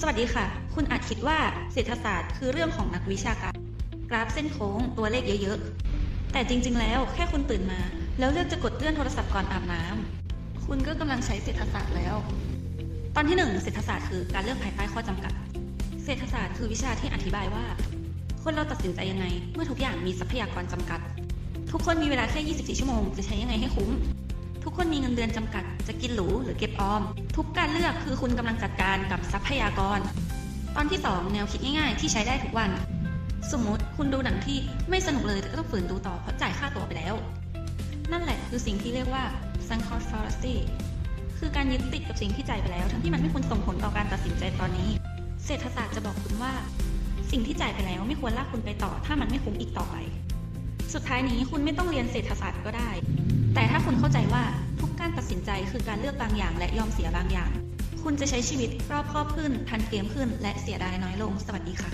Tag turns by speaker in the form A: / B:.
A: สวัสดีค่ะ คุณอาจคิดว่าเศรษฐศาสตร์คือเรื่องของนักวิชาการ กราฟเส้นโค้งตัวเลขเยอะๆ แต่จริงๆ แล้วแค่คุณตื่นมา แล้วเลือกจะกดเลื่อนโทรศัพท์ก่อนอาบน้ำคุณก็กำลังใช้เศรษฐศาสตร์แล้ว ตอนที่หนึ่งเศรษฐศาสตร์คือการเลือกภายใต้ข้อจำกัด เศรษฐศาสตร์คือวิชาที่อธิบายว่า คนเราตัดสินใจยังไง เมื่อทุกอย่างมีทรัพยากรจำกัด ทุกคนมีเวลาแค่ 24 ชั่วโมงจะใช้ยังไงให้คุ้ม ทุกคนมีเงินเดือนจำกัด จะกินหรูหรือเก็บออม ทุกการเลือกคือคุณกำลังจัดการกับทรัพยากร ตอนที่ 2 แนวคิดง่ายๆ ที่ใช้ได้ทุกวัน สมมติคุณดูหนังที่ไม่สนุกเลยแต่ก็ต้องฝืนดูต่อเพราะจ่ายค่าตั๋วไปแล้ว นั่นแหละคือสิ่งที่เรียกว่า sunk cost fallacy คือการยึดติดกับสิ่งที่จ่ายไปแล้ว ทั้งที่มันไม่ควรส่งผลต่อการตัดสินใจตอนนี้ เศรษฐศาสตร์จะบอกคุณว่า สิ่งที่จ่ายไปแล้วไม่ควรลากคุณไปต่อ ถ้ามันไม่คุ้มอีกต่อไป สุดท้ายนี้คุณไม่ต้องเรียนเศรษฐศาสตร์ก็ได้ แต่ถ้าคุณเข้าใจว่าทุกการตัดสินใจคือการเลือกบางอย่าง และยอมเสียบางอย่าง คุณจะใช้ชีวิตรอบครอบขึ้น ทันเกมขึ้น และเสียดายน้อยลง สวัสดีค่ะ